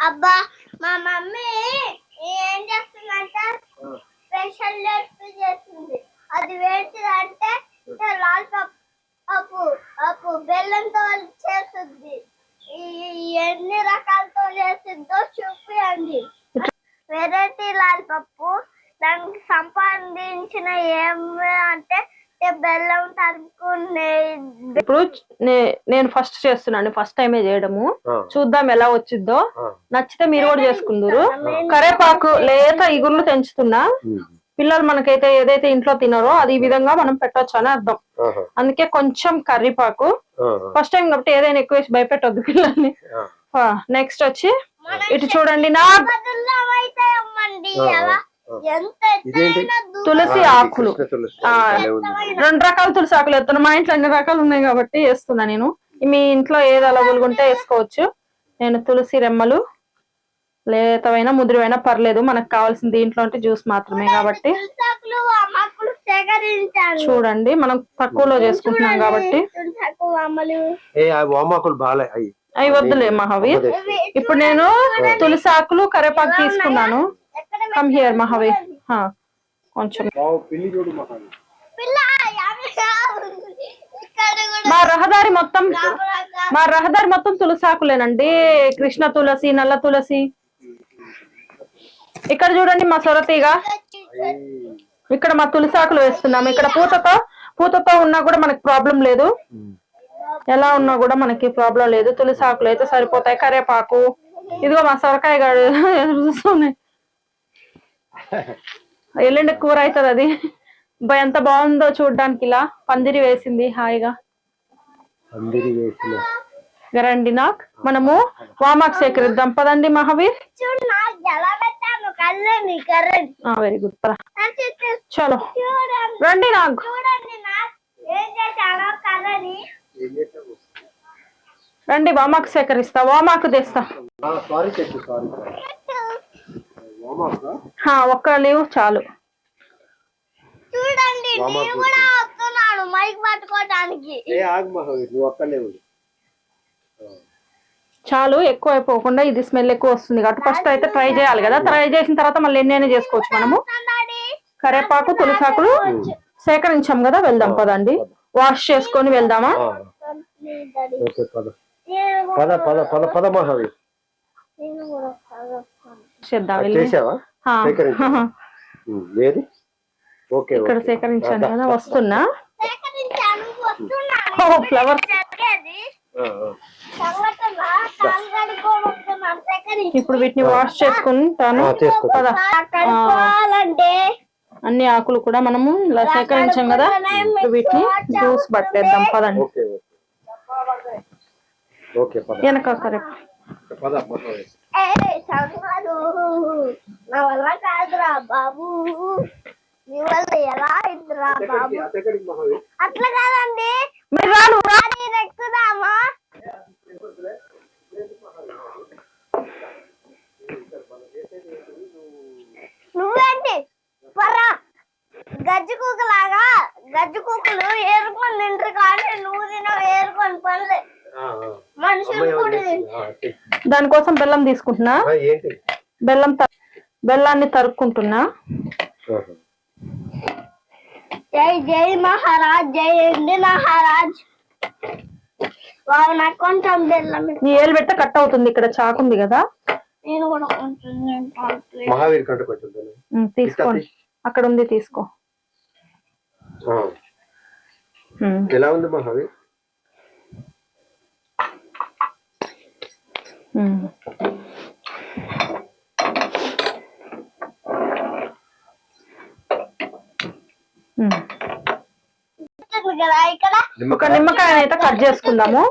అబ్బా మా మమ్మీ ఏం చేస్తుందంటే స్పెషల్ రెసిపీ చేస్తుంది. అది ఏంటిదంటే లాల్ పప్పు అప్పు బెల్లంతో చేస్తుంది. ఎన్ని రకాలతో చేస్తుందో చూపియండి. వెరైటీ లాల్ పప్పు దానికి సంపాదించిన ఏమి అంటే బెల్లం తరుపుకునే ఇప్పుడు నే- నేను ఫస్ట్ చేస్తున్నాను ఫస్ట్ టైమే చేయడము. చూద్దాం ఎలా వచ్చిద్దో. నచ్చితే మీరు కూడా చేసుకుందరు. కరేపాకు లేత ఇగుర్లు తెంచుతున్నా. పిల్లలు మనకైతే ఏదైతే ఇంట్లో తినారో అది ఈ విధంగా మనం పెట్టొచ్చు అని అర్థం. అందుకే కొంచెం కర్రీపాకు. ఫస్ట్ టైం కాబట్టి ఏదైనా ఎక్కువ వేసి భయపెట్టొద్దు పిల్లల్ని. ఆ, నెక్స్ట్ వచ్చి ఇటు చూడండి నా ఇదేంటి? తులసి ఆకులు. రెండు రకాల తులసి ఆకులు ఎత్తున్నా మా ఇంట్లో అన్ని రకాలు ఉన్నాయి కాబట్టి వేస్తున్నా నేను. మీ ఇంట్లో ఏది అవైలబుల్ ఉంటే వేసుకోవచ్చు. నేను తులసి రెమ్మలు లేతవైన ముదిరివైనా పర్లేదు. మనకు కావాల్సిన దీంట్లో అంటే జ్యూస్ మాత్రమే కాబట్టి. చూడండి మనం తక్కువలో చేసుకుంటున్నాం కాబట్టి. అవి వద్దులే మహావీర్. ఇప్పుడు నేను తులసి ఆకులు కరేపాకు తీసుకున్నాను. కమ్ హియర్ కొంచెం. మహావి కూడా మా రహదారి మొత్తం మా రహదారి మొత్తం తులసి ఆకులేనండి కృష్ణ తులసి నల్ల తులసి. ఇక్కడ చూడండి మా సొరతీగ. ఇక్కడ మా తులసి ఆకులు వేస్తున్నాము ఇక్కడ పూతతో పూతతో ఉన్నా కూడా మనకి ప్రాబ్లం లేదు. ఎలా ఉన్నా కూడా మనకి ప్రాబ్లం లేదు. తులసి ఆకులు అయితే సరిపోతాయి. కరేపాకు. ఇదిగో మా సొరకాయ చూస్తున్నాయి. ఎల్లుండి కూర అవుతుంది అది. బా ఎంత బాగుందో చూడడానికి ఇలా. పందిరి వేసింది హాయిగా. అందరి వేసిన. గరండి నాక్ మనము వామాక్ సేకరిద్దాం. పదండి మహావీర్. Very good. పద. చలో. రండి నాకు ఏం చేశానో కర్రని. రండి వామాకు సేకరిస్తా. వామాకు తెస్తా సారీ చెప్పు సారీ వామాక హా, ఒక్క లీవ్ చాలు. చూడండి నేను కూడా వస్తున్నాను మైక్ పట్టుకోవడానికి ఏ ఆగు మహావి నువ్వు ఒక్కనే ఉంది చాలు ఎక్కువ అయిపోకుండా ఇది స్మెల్ ఎక్కువ వస్తుంది కాబట్టి ఫస్ట్ అయితే ట్రై చేయాలి కదా. ట్రై చేసిన తర్వాత మళ్ళీ ఎన్ని అయినా చేసుకోవచ్చు మనము. కరేపాకు తులసాకులు సేకరించాం కదా వెళ్దాం పదండి. వాష్ చేసుకొని వెళ్దామా? పద. పద పద పద చేద్దాం వెళ్ళి. చేసావా? హా. సేకరించు. ఉమ్, ఏది ఓకే ఇక్కడ. సేకరించాను కదా వస్తున్నా? సేకరించాను వస్తున్నాను ఓ ఫ్లవర్స్. ఇప్పుడు వీటిని వాష్ చేసుకుంటాను. ఆ, చేసుకో పద. కడుక్కోవాలంటే. అన్ని ఆకులు కూడా మనము ఇలా సేకరించాం కదా. వీటిని జ్యూస్ పట్టేద్దాం పదండి. Okay okay. ఓకే పద. వెనక కరేపా సంఘాలు నా వల్ల కాదురా బాబు. నీ వల్ల ఎలా అయిందిరా బాబు? అట్లా కాదండి. మీరు రాను ఎక్కుదామా నువ్వేంటి? పరా. గజ్జి కుక్కలాగా గజ్జి కుక్కలు ఏరుకొని తింటారు కానీ నువ్వు తినవు ఏరుకొని పనులు. దానికోసం బెల్లం తీసుకుంటున్నా. బెల్లం త- బెల్లాన్ని తరుక్కుంటున్నా. జై జై మహారాజ్ జై మహారాజ్. నాకు కొంచెం బెల్లం ఇవ్వు. నీ ఏలు పెట్ట కట్ అవుతుంది ఇక్కడ చాకు ఉంది కదా. నేను కూడా కొంచెం తింటాను. మహావీర్ కంటే కొంచెం తీసుకోండి. అక్కడ ఉంది తీసుకో. ఎలా ఉంది మహావీర్ ఉమ్. ఉమ్. ఉంటుంది కదా ఇక్కడ ఒక నిమ్మకాయ అయితే కట్ చేసుకుందాము.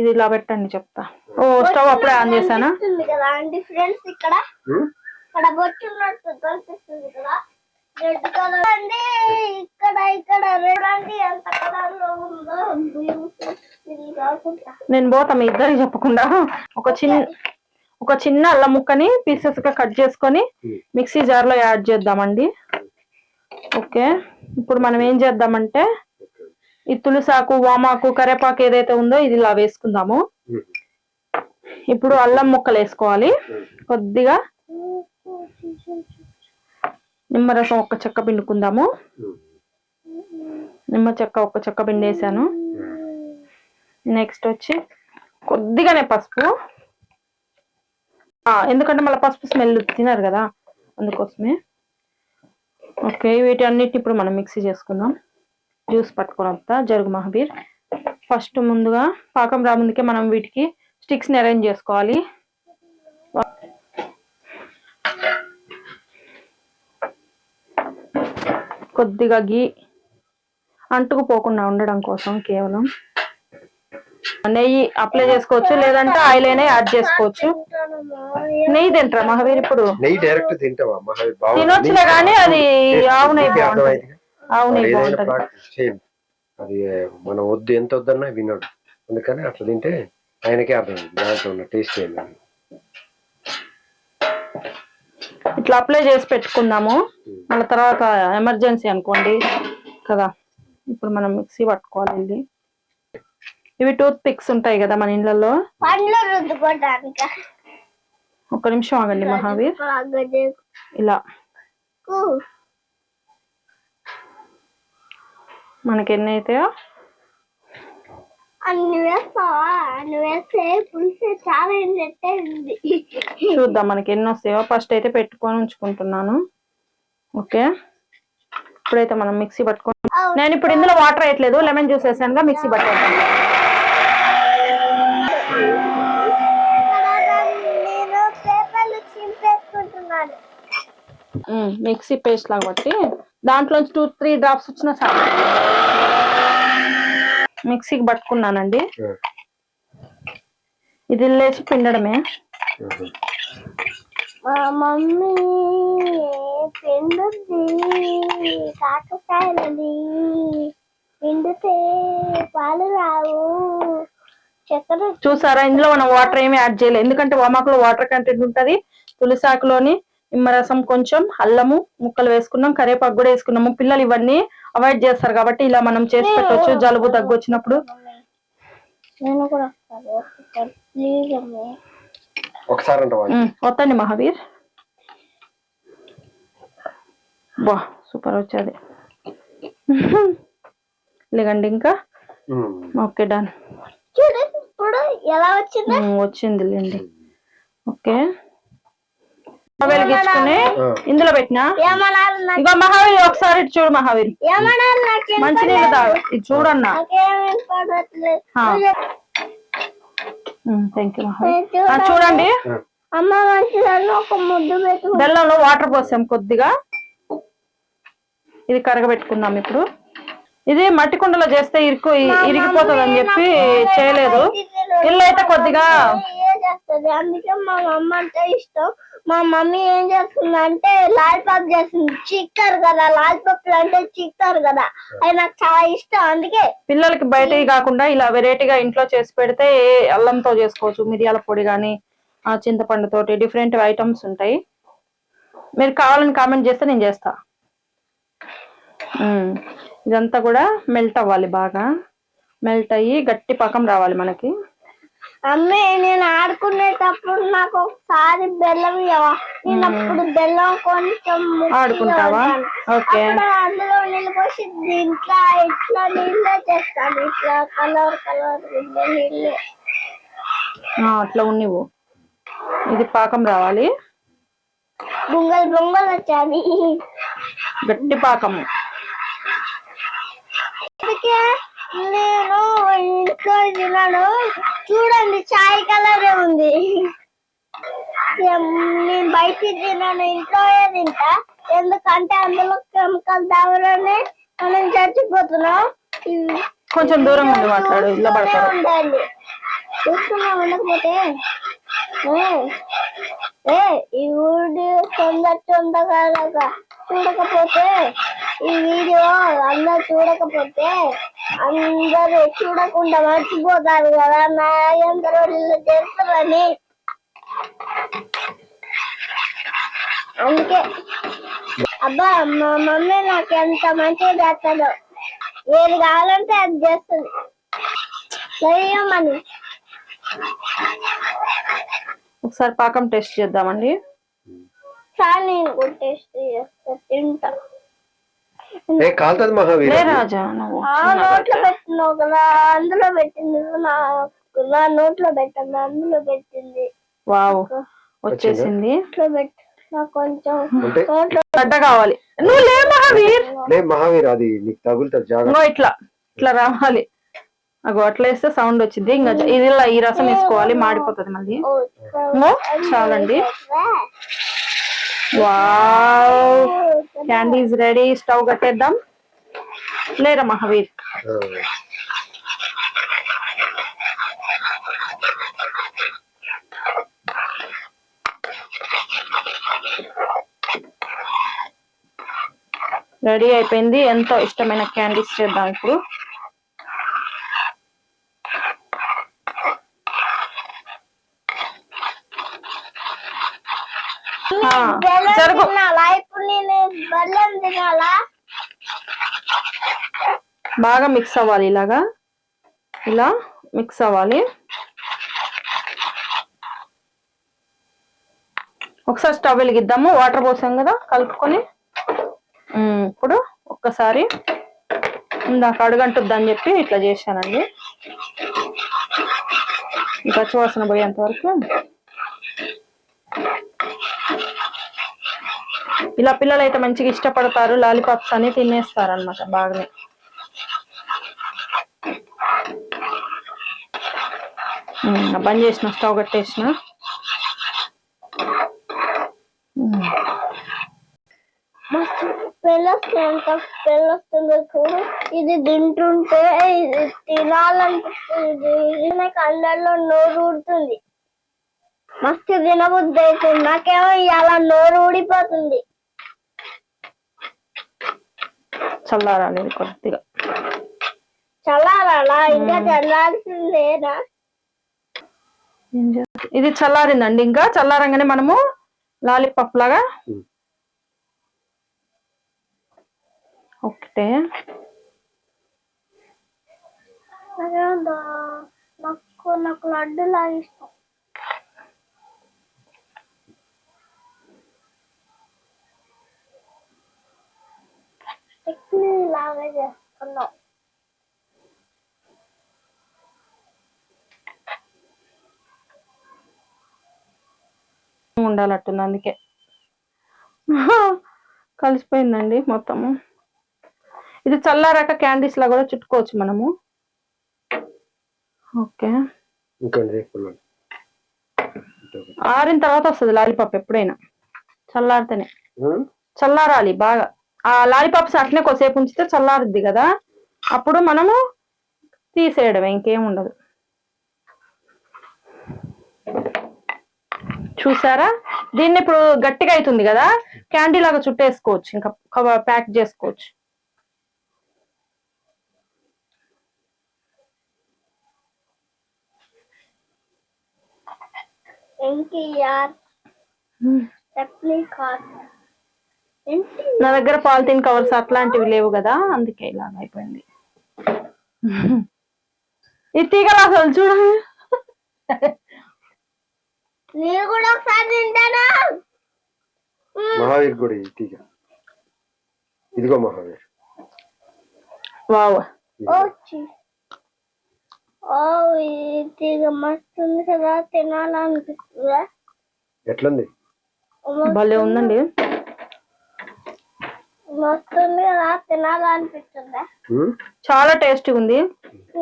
ఇది ఇలా పెట్టండి చెప్తా. ఓ స్టవ్ అప్పుడే ఆన్ చేశానా? ఇక్కడ. రెడ్ కలర్ అండి. ఇక్కడ ఇక్కడ. రెడ్ అండి. ఎంత కలర్లో ఉందో నేను పోతా మీ ఇద్దరికి చెప్పకుండా. ఒక చిన్న ఒక చిన్న అల్లం ముక్కని పీసెస్గా కట్ చేసుకొని మిక్సీ జార్లో యాడ్ చేద్దామండి. ఓకే. ఇప్పుడు మనం ఏం చేద్దామంటే ఈ తులసాకు వామాకు కరేపాకు ఏదైతే ఉందో ఇది ఇలా వేసుకుందాము. ఉమ్. ఇప్పుడు అల్లం ముక్కలు వేసుకోవాలి. కొద్దిగా నిమ్మరసం ఒక్క చెక్క పిండుకుందాము. నిమ్మ చెక్క ఒక్క చెక్క పిండేసాను. నెక్స్ట్ వచ్చి కొద్దిగానే పసుపు. ఎందుకంటే మళ్ళీ పసుపు స్మెల్ తినరు కదా అందుకోసమే. ఓకే వీటి అన్నిటిని ఇప్పుడు మనం మిక్సీ చేసుకుందాం. జ్యూస్ పట్టుకొని వస్తా జరుగు మహాబీర్. ఫస్ట్ ముందుగా పాకం రా ముందుకే మనం వీటికి స్టిక్స్ని అరేంజ్ చేసుకోవాలి. కొద్దిగా గీ అంటుకుపోకుండా ఉండడం కోసం కేవలం నెయ్యి అప్లై చేసుకోవచ్చు లేదంటే ఆయిల్ అయినా యాడ్ చేసుకోవచ్చు. నెయ్యి తింటారా మహావీర్ ఇప్పుడు? నెయ్యి డైరెక్ట్ తింటావా. తినొచ్చులే కానీ అది ఆవు నెయ్యి నీకే బాగుంటది? ఆవు నెయ్యి ఏదైనా అది మనం వద్దు ఎంత వద్దన్నా విన్నాడు అందుకని అట్లా తింటే ఆయనకే అర్థమైంది. దాంట్లో ఉన్న టేస్ట్ ఏంటని ఇట్లా అప్లై చేసి పెట్టుకుందాము. మళ్ళీ తర్వాత ఎమర్జెన్సీ అనుకోండి కదా. ఇప్పుడు మనం మిక్సీ పట్టుకోవాలి ఇది ఇవి టూత్ పిక్స్ ఉంటాయి కదా మన ఇళ్ళల్లో రుద్దుకోవడానికి. ఒక్క నిమిషం ఆగండి మహావీర్. ఇలా. మనకి ఎన్ని అవుతాయో అన్ని వేస్తావా అన్ని వేస్తే పులిసే చాలా ఎండట్టే ఉంది చూద్దాం మనకి ఎన్ని వస్తాయో. ఫస్ట్ అయితే పెట్టుకొని ఉంచుకుంటున్నాను. ఓకే? ఇప్పుడైతే మనం మిక్సీ పట్టుకొని నేను ఇప్పుడు ఇందులో వాటర్ వేయట్లేదు. లెమన్ జ్యూస్ వేసానుగా మిక్సీ ఉమ్, మిక్సీ పేస్ట్ లాగా బట్టి దాంట్లోంచి టూ త్రీ డ్రాప్స్ వచ్చినా చాలు. మిక్సీకి పట్టుకున్నానండి. ఇది లేచి పిండడమే. మా మమ్మీ పిండుద్ది కాకరకాయలది పిండితే పాలు రావు. చక్కెర చూసారా ఇందులో మనం వాటర్ ఏమి యాడ్ చేయలేదు. ఎందుకంటే వామాకులో వాటర్ కంటెంట్ ఉంటది. తులసాకులోని నిమ్మరసం కొంచెం అల్లము ముక్కలు వేసుకున్నాం కరివేపాకు కూడా వేసుకున్నాము. పిల్లలు ఇవన్నీ అవాయిడ్ చేస్తారు కాబట్టి ఇలా మనం చేసి పెట్టవచ్చు జలుబు దగ్గు వచ్చినప్పుడు వద్దండి మహావీర్. బా సూపర్ వచ్చేది. లేకండి ఇంకా. Okay done. చూడు ఇప్పుడు ఎలా వచ్చింది? వచ్చింది లేండి ఓకే. వెలిగించుకుని ఇందులో పెట్టినా. ఇగో మహావీర్ ఒకసారి చూడు మహావీర్ మంచి నీళ్ళు తాగు. ఇది చూడన్నా. Thank you Mahavir. చూడండి. అమ్మ బెల్లంలో వాటర్ పోసాం కొద్దిగా. ఇది కరగబెట్టుకుందాం ఇప్పుడు. ఇది మట్టి కుండలో చేస్తే ఇరుకు ఇరిగిపోతుంది అని చెప్పి చేయలేదు. ఇల్లు అయితే కొద్దిగా ఏ చేస్తుంది? అందుకే మా మమ్మ అంటే ఇష్టం. మా మమ్మీ ఏం చేస్తుంది అంటే లాలిపాప్ చేస్తుంది. చిక్కరు కదా లాలిపాప్లు అంటే చిక్కరు కదా. అది నాకు చాలా ఇష్టం. అందుకే పిల్లలకి బయటవి కాకుండా ఇలా వెరైటీగా ఇంట్లో చేసి పెడితే అల్లంతో చేసుకోవచ్చు మిరియాల పొడి కానీ చింతపండు తోటి డిఫరెంట్ ఐటమ్స్ ఉంటాయి. మీరు కావాలని కామెంట్ చేస్తే నేను చేస్తా. ఇదంతా కూడా మెల్ట్ అవ్వాలి బాగా. మెల్ట్ అయ్యి గట్టి పాకం రావాలి మనకి. అమ్మే నేను ఆడుకునేటప్పుడు నాకు ఒకసారి బెల్లం ఇవ్వవా నేను అప్పుడు బెల్లం కొంచెం ఆడుకుంటావా. ఓకే. అందులో నీళ్ళు పోసి దీంట్లో ఇట్లా నీళ్ళే చేస్తాను. ఇట్లా కలర్ కలర్ నీళ్ళే. అట్లా ఉన్నివు ఇది పాకం రావాలి. బొంగల్ బొంగల్ వచ్చాది గట్టి పాకము. అందుకే నేను ఇంట్లో తిన్నాను చూడండి చాయ్ కలరే ఉంది. నేను బయట తిన్నాను ఇంట్లో తింటా. ఎందుకంటే అందులో కెమికల్ దావరనే మనం చచ్చిపోతున్నాం. కొంచెం దూరం ఉండి మాట్లాడు ఇలా పడతారు చూస్తున్నా ఉండకపోతే ఏ, ఈ వీడియో తొందర తొందరగా చూడకపోతే ఈ వీడియో అందరు చూడకపోతే అందరూ చూడకుండా మర్చిపోతారు కదా? నా అందరూ వీళ్ళు చేస్తారని అందుకే అబ్బా మా మమ్మీ నాకు ఎంత మంచిగా చేస్తుందో. ఏది కావాలంటే అది చేస్తుంది. చెయ్యమని. ఒకసారి పాకం టెస్ట్ చేద్దామండి. చాలా నేను కూడా టేస్ట్ చేస్తా తింటా. ఏ కాలుతుంది మహావీర్ లే రాజా నువ్వు ఆ నోట్లో పెట్టినావు కదా అందులో పెట్టింది నా నా నోట్లో అందులో పెట్టింది వావ్ వచ్చేసింది నోట్లో పెట్టి నాకు కొంచెం అంటే నోట్లో గడ్డ కావాలి నువ్వు లే మహావీర్ లే మహావీర్ అది నీకు తగులుతుంది జాగ్రత్త ఇట్లా ఇట్లా రావాలి అగో అట్లా వేస్తే సౌండ్ వచ్చింది ఇంకా ఇది ఇలా ఈ రసం వేసుకోవాలి మాడిపోతుంది మళ్ళీ ఓ, చాలండి వావ్. క్యాండీస్ రెడీ స్టవ్ కట్టేద్దాం. లేరా మహావీర్. రెడీ అయిపోయింది. ఎంతో ఇష్టమైన క్యాండీస్ చేద్దాం ఇప్పుడు. జరుగు. బాగా మిక్స్ అవ్వాలి ఇలాగా. ఇలా మిక్స్ అవ్వాలి. ఒకసారి స్టవ్ వెలిగిద్దాము. వాటర్ పోసాం కదా కలుపుకొని. ఇప్పుడు ఒక్కసారి ఇందాక అడుగంటుద్దని చెప్పి ఇట్లా చేశానండి. ఈ పచ్చివాసన పోయేంత వరకు. ఇలా పిల్లలు అయితే మంచిగా ఇష్టపడతారు లాలీపాప్స్ అని తినేస్తారు అనమాట బాగానే బంద్ చేసిన స్టవ్ కట్టేసిన. మస్తు చూడు. ఇది తింటుంటే ఇది తినాలనిపిస్తుంది. నాకు అందరిలో నోరు ఊడుతుంది మస్తు తినబుద్ధి అవుతుంది. నాకేమో ఇలా నోరు ఊడిపోతుంది. చల్లారాలి ఇది కొద్దిగా. చల్లారాలా? ఇంకా చల్లాల్సిందేనా ఇది చల్లారిందండి ఇంకా. చల్లారంగానే మనము లాలీపాప్ లాగా. ఒకటే. నాకు నాకు లడ్డు లాగా ఇష్టం. లాగా ఉండాలట్టుంది అందుకే. కలిసిపోయిందండి మొత్తము ఇది చల్లారాక క్యాండీస్ లా కూడా చుట్టుకోవచ్చు మనము. ఓకే. ఆరిన తర్వాత వస్తుంది లాలీపాప్ ఎప్పుడైనా. చల్లారితేనే. చల్లారాలి బాగా. ఆ లాలీపాప్స్ అట్లనే కొద్దిసేపు ఉంచితే చల్లారుద్ది కదా అప్పుడు మనము తీసేయడమే ఇంకేం ఉండదు. చూసారా? దీన్ని ఇప్పుడు గట్టిగా అవుతుంది కదా క్యాండీ లాగా చుట్టేసుకోవచ్చు ఇంకా ప్యాక్ చేసుకోవచ్చు. ఏంటి నా దగ్గర పాలిథిన్ కవర్స్ అట్లాంటివి లేవు కదా అందుకే ఇలా అయిపోయింది. ఈ తీగలు అసలు చూడండి నేను కూడా ఒకసారి తింటాను? మహావీర్ కూడా ఈ తీగ. ఇదిగో మహావీర్. వావ్. ఇది కదా తినాలనిపిస్తుందా? ఎట్లుంది? భలే ఉందండి. మస్తు ఉంది కదా తినాలనిపిస్తుందా? చాలా టేస్టీ ఉంది.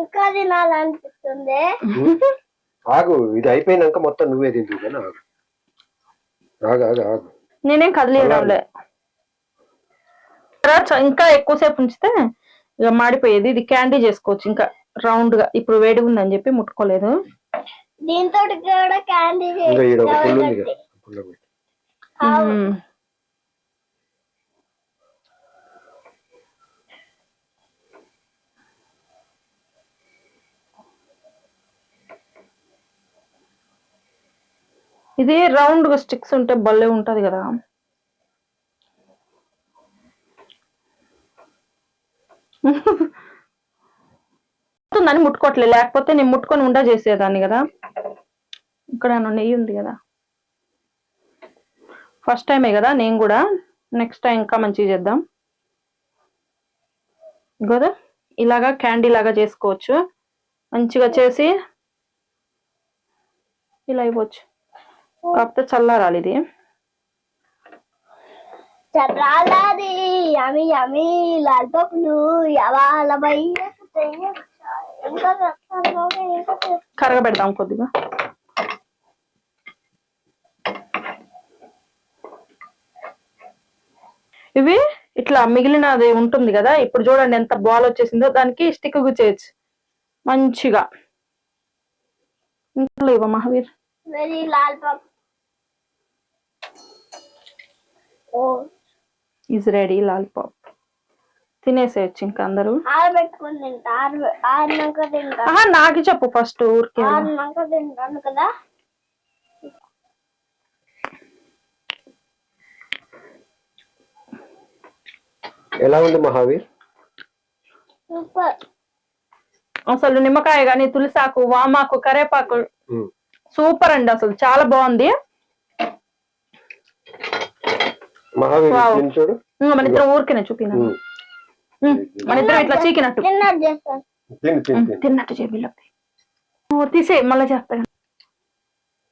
ఇంకా తినాలనిపిస్తుంది. ఆగు ఇది అయిపోయినాక మొత్తం నువ్వే తింటు కానీ ఆగు ఆగు ఆగు. ఆగు నేనేం కదిలేయడంలే. ఇంకా ఎక్కువసేపు ఉంచితే ఇక మాడిపోయేది. ఇది క్యాండీ చేసుకోవచ్చు ఇంకా రౌండ్గా ఇప్పుడు వేడి ఉందని చెప్పి ముట్టుకోలేదు. దీంతో కూడా క్యాండీ ఇంకా ఈడ ఒక పుల్లు ఉంది కదా పుల్ల పెట్టి మ్మ్. ఇది రౌండ్గా స్టిక్స్ ఉంటే భలే ఉంటది కదా. అని ముట్టుకోవట్లేదు. లేకపోతే నేను ముట్టుకొని ఉండ చేసేదాన్ని కదా. ఇక్కడ నెయ్యి ఉంది కదా. ఫస్ట్ టైమే కదా నేను కూడా. నెక్స్ట్ టైం ఇంకా మంచిగా చేద్దాం. కదా ఇలాగా క్యాండీ లాగా చేసుకోవచ్చు. మంచిగా చేసి ఇలా ఇవ్వచ్చు. కాకపోతే చల్లారాలి ఇది చల్లారాది యమి యమి చేస్తాను. కరగబెడదాం కొద్దిగా. ఇవి ఇట్లా మిగిలినది ఉంటుంది కదా ఇప్పుడు చూడండి ఎంత బాల్ వచ్చేసిందో దానికి స్టిక్ గుచ్చేయచ్చు మంచిగా. ఇంకా లేవా Mahavir? Very lollipop oh is ready lollipop. తినేసేయచ్చు ఇంకా అందరూ. నాకు చెప్పు ఫస్ట్ ఊరికే. ఆరినాక తింటాను కదా? ఎలా ఉంది మహావీర్? సూపర్. అసలు నిమ్మకాయ గాని తులసాకు వామాకు కరేపాకు. సూపర్ అండి అసలు. చాలా బాగుంది. మహావీర్ చూడు. మన ఇద్దరం ఊరికేనే చూపిన. మన ఇద్దరం ఇట్లా చీకినట్టు. తిన్నట్టు చేస్తాను తిని తిని తిని. తిన్నట్టు చేపిల్లకి తీసే మళ్ళీ చేస్తాను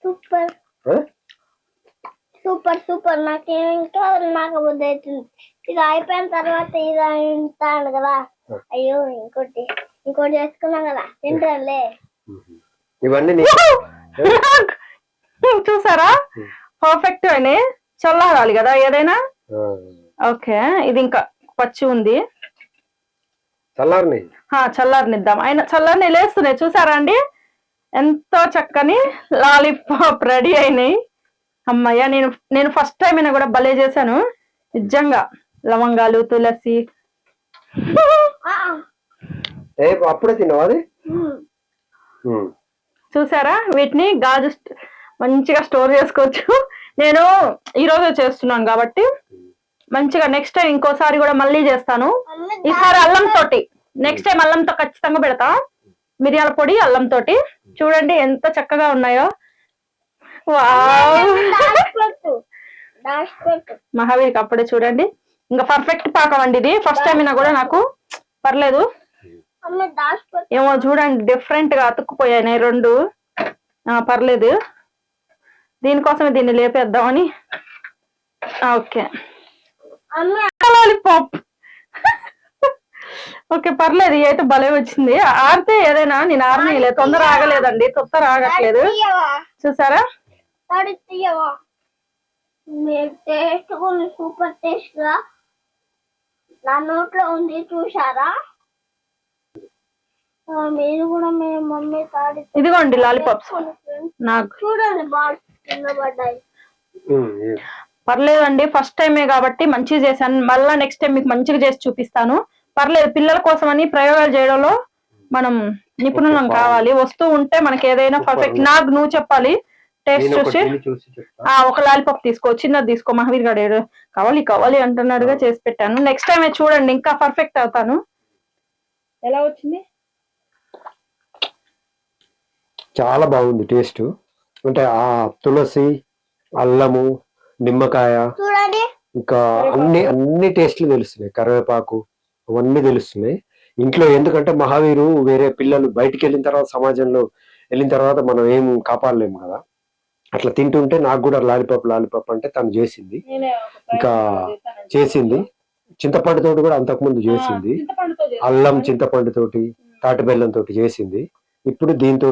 సూపర్? Super super. నాకు ఇంకా నాకు బుద్ధి అవుతుంది. ఇది అయిపోయిన తర్వాత ఇది తింటాను కదా. అయ్యో ఇంకోటి ఇంకోటి చేసుకున్నాం కదా. తింటానులే ఇవన్నీ నీ చూసారా? పర్ఫెక్ట్ అని. చల్లారాలి కదా ఏదైనా? ఓకే ఇది ఇంకా పచ్చి ఉంది. చల్లారిని చల్లారనిద్దాం. ఆయన చల్లారని లేస్తున్నాయి చూసారా అండి? ఎంతో చక్కని లాలీపాప్ రెడీ అయినాయి. అమ్మయ్య నేను నేను ఫస్ట్ టైం అయినా కూడా భలే చేశాను. నిజంగా. లవంగాలు తులసి. అప్పుడే తిన్నావా. చూసారా? వీటిని గాజు మంచిగా స్టోర్ చేసుకోవచ్చు. నేను ఈ రోజు చేస్తున్నాను కాబట్టి మంచిగా నెక్స్ట్ టైం ఇంకోసారి కూడా మళ్ళీ చేస్తాను. ఈసారి అల్లం తోటి. నెక్స్ట్ టైం అల్లంతో ఖచ్చితంగా పెడతా. మిరియాల పొడి అల్లం తోటి. చూడండి ఎంత చక్కగా ఉన్నాయో. మహావీర్కి అప్పుడే చూడండి. ఇంకా పర్ఫెక్ట్ పాకం అండి ఇది. ఫస్ట్ టైం అయినా కూడా నాకు పర్లేదు. ఏమో చూడండి డిఫరెంట్గా అతుక్కుపోయాయి. రెండు. పర్లేదు. దీనికోసమే దీన్ని లేపేద్దామని. ఓకే. లాలీపాప్ ఓకే పర్లేదు అయితే భలే వచ్చింది. ఆరితే ఏదైనా నేను ఆరనీయలేదు తొందర ఆగలేదండి తొందర ఆగట్లేదు. చూసారా? సూపర్ టేస్ట్గా నా నోట్లో ఉంది చూసారా మీరు కూడా మీ మమ్మీ తాడి ఇదిగోండి లాలీపాప్స్. నాకు. చూడండి బాల్ పర్లేదండి ఫస్ట్ టైమే కాబట్టి మంచిగా చేశాను. మళ్ళా నెక్స్ట్ టైం మీకు మంచిగా చేసి చూపిస్తాను. పర్లేదు పిల్లల కోసం అని ప్రయోగాలు చేయడంలో మనం నిపుణులం కావాలి. వస్తూ ఉంటే మనకి ఏదైనా పర్ఫెక్ట్ నాకు నువ్వు చెప్పాలి. టేస్ట్ చూసి. ఆ ఒక లాలీపాప్ తీసుకో చిన్నది తీసుకో. మహావీర్ గడేడు కావాలి కావాలి అంటున్నాడుగా చేసి పెట్టాను. నెక్స్ట్ టైం చూడండి ఇంకా పర్ఫెక్ట్ అవుతాను. ఎలా వచ్చింది? చాలా బాగుంది టేస్ట్. అంటే ఆ తులసి అల్లము నిమ్మకాయ ఇంకా అన్ని అన్ని టేస్ట్లు తెలుస్తున్నాయి. కరివేపాకు అవన్నీ తెలుస్తున్నాయి. ఇంట్లో ఎందుకంటే మహావీరు వేరే పిల్లలు బయటికి వెళ్ళిన తర్వాత సమాజంలో వెళ్ళిన తర్వాత మనం ఏం కాపాడలేము కదా. అట్లా తింటుంటే నాకు కూడా లాలిపాప్ లాలిపాప్ అంటే తను చేసింది. ఇంకా చేసింది. చింతపండు తోటి కూడా అంతకుముందు చేసింది. అల్లం చింతపండు తోటి తాటి బెల్లం తోటి చేసింది. ఇప్పుడు దీంతో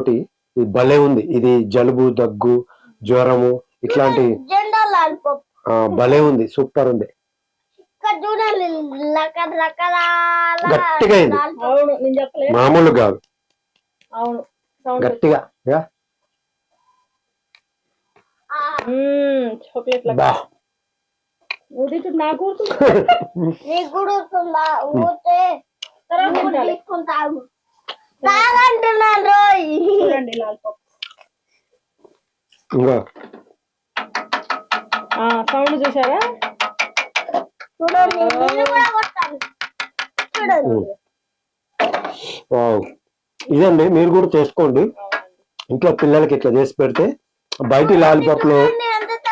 ఇది భలే ఉంది. ఇది జలుబు దగ్గు జ్వరము ఇట్లాంటి జెండా లాలిపాప్ ఆ, భలే ఉంది. సూపర్ ఉంది. గట్టిగా అయింది. మామూలు కాదు. అవును సౌండ్ గట్టిగా నాకు నీకు కూడా వస్తుందా ఊతే నువ్వు తీసుకుంటావు తాగంటున్నాను రోయ్ చూడండి లాలిపాప్ సౌండ్ చూసారా చూడండి నేను కూడా కొట్టాను చూడండి ఉమ్. వావ్. ఇదండి మీరు కూడా చేసుకోండి ఇంట్లో పిల్లలకి ఇట్లా చేసి పెడితే బయట లాలిపాప్లో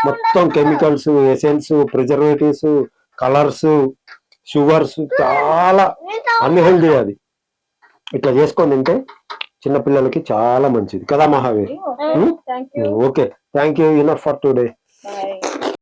మొత్తం chemicals essence preservatives colours sugars చాలా అన్హెల్దీ అది ఇట్లా చేసుకొని తింటే చిన్న పిల్లలకి చాలా మంచిది. కదా Mahavir? Okay. Thank you enough for today